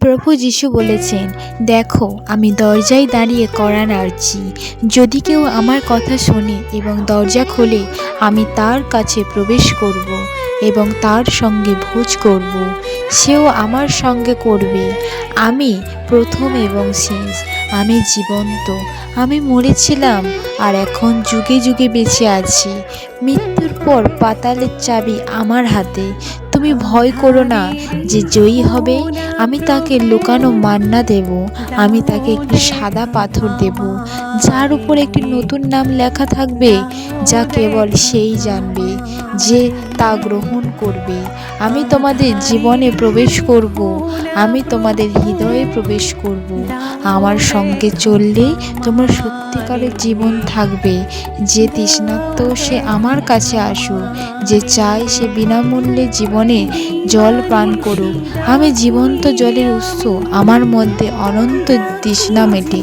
প্রভু যিশু বলেছেন, দেখো, আমি দরজায় দাঁড়িয়ে কড়া নাড়ছি। যদি কেউ আমার কথা শোনে এবং দরজা খোলে, আমি তার কাছে প্রবেশ করব এবং তার সঙ্গে ভোজ করব। সেও আমার সঙ্গে করবে। আমি প্রথম এবং শেষ। আমি জীবন্ত। আমি মরেছিলাম আর এখন যুগে যুগে বেঁচে আছি। মৃত্যুর পর পাতালের চাবি আমার হাতে। তুমি ভয় করো না যে জয়ী হবে, আমি তাকে লুকানো মান্না দেব, আমি তাকে একটি সাদা পাথর দেব, যার উপর একটি নতুন নাম লেখা থাকবে, যা কেবল সেই জানবে যে তা গ্রহণ করবে। আমি তোমাদের জীবনে প্রবেশ করব, আমি তোমাদের হৃদয়ে প্রবেশ করব। আমার সঙ্গে চললে তোমার সত্যিকারের জীবন থাকবে, যে তৃষ্ণার্ত সে আমার কাছে আসুক, যে চায় সে বিনামূল্যে জীবনে জল পান করুক। আমি জীবন্ত জলের উৎস আমার মধ্যে অনন্ত তৃষ্ণা মেটে।